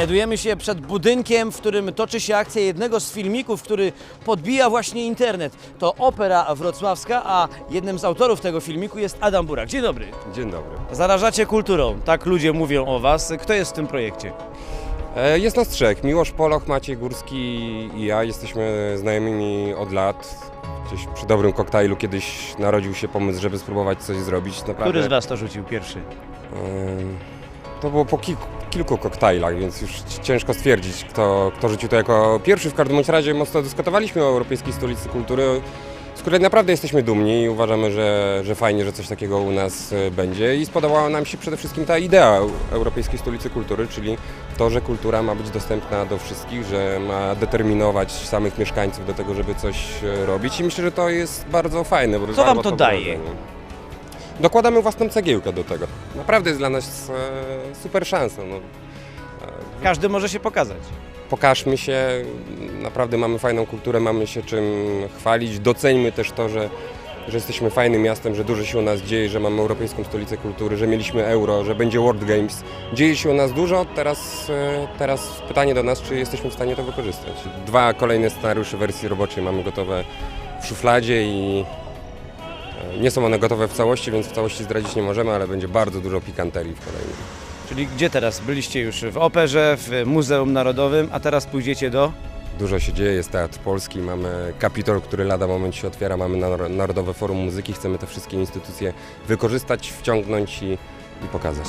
Znajdujemy się przed budynkiem, w którym toczy się akcja jednego z filmików, który podbija właśnie internet. To Opera Wrocławska, a jednym z autorów tego filmiku jest Adam Burak. Dzień dobry. Dzień dobry. Zarażacie kulturą, tak ludzie mówią o was. Kto jest w tym projekcie? E, Jest nas trzech. Miłosz Poloch, Maciej Górski i ja. Jesteśmy znajomymi od lat. Gdzieś przy dobrym koktajlu kiedyś narodził się pomysł, żeby spróbować coś zrobić. Naprawdę, Który z was to rzucił pierwszy? e, To było po kilku, kilku koktajlach, więc już ciężko stwierdzić, kto, kto rzucił to jako pierwszy. W każdym bądź razie mocno dyskutowaliśmy o Europejskiej Stolicy Kultury, z której naprawdę jesteśmy dumni i uważamy, że, że fajnie, że coś takiego u nas e, będzie. I spodobała nam się przede wszystkim ta idea Eu- Europejskiej Stolicy Kultury, czyli to, że kultura ma być dostępna do wszystkich, że ma determinować samych mieszkańców do tego, żeby coś e, robić. I myślę, że to jest bardzo fajne. Bo Co wam warto to daje? wyobrażenie. Dokładamy własną cegiełkę do tego. Naprawdę jest dla nas e, super szansa. No. Każdy może się pokazać. Pokażmy się, naprawdę mamy fajną kulturę, mamy się czym chwalić. Doceńmy też to, że, że jesteśmy fajnym miastem, że dużo się u nas dzieje, że mamy Europejską Stolicę Kultury, że mieliśmy euro, że będzie World Games. Dzieje się u nas dużo, teraz, e, teraz pytanie do nas, czy jesteśmy w stanie to wykorzystać. Dwa kolejne scenariusze wersji roboczej mamy gotowe w szufladzie i e, nie są one gotowe w całości, więc w całości zdradzić nie możemy, ale będzie bardzo dużo pikanterii w kolejnych. Czyli gdzie teraz? Byliście już w Operze, w Muzeum Narodowym, a teraz pójdziecie do... Dużo się dzieje, jest Teatr Polski, mamy Kapitol, który lada moment się otwiera, mamy Nar- Narodowe Forum Muzyki, chcemy te wszystkie instytucje wykorzystać, wciągnąć i, i pokazać.